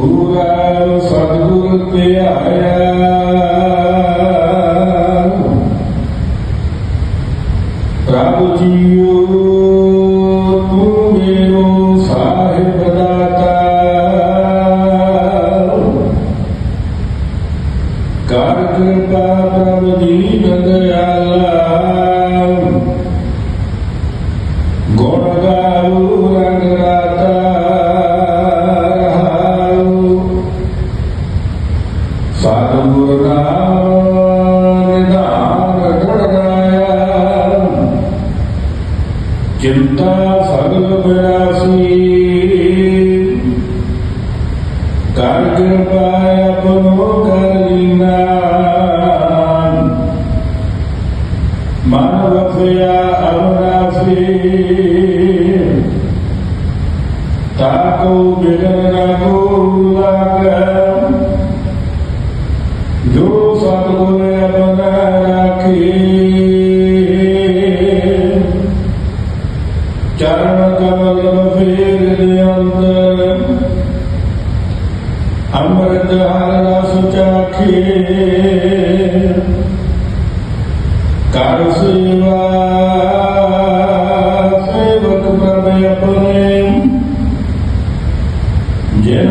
ਪੂਰਾ ਸਤਿਗੁਰ ਧਿਆਇਆ ਪ੍ਰਭੂ ਜੀਓ ਤੂੰ ਮੇਰੋ ਸਾਹਿਬ ਦਾਤਾ। ਕਰ ਕਿਰਪਾ ਪ੍ਰਭ ਦੀਨ ਦਇਆਲਾ ਸਤਿਗੁਰ ਨਾਮ ਨਿਧਾਨ ਗਣਾਇਆ ਚਿੰਤਾ ਸਗਲ ਬਿਆਸੀ ਕਰ ਕਿਰਪਾ ਆਪਣੋ ਕਰ ਮਨ ਵਸਿਆ ਅਮਰਾਸੀ ਤਾਕੋ ਬਿਗਨ ਨਾ ਕੋ ਲਾਗੈ ਸੇਵਕ ਪ੍ਰਭ ਆਪਣੇ ਜਿਨ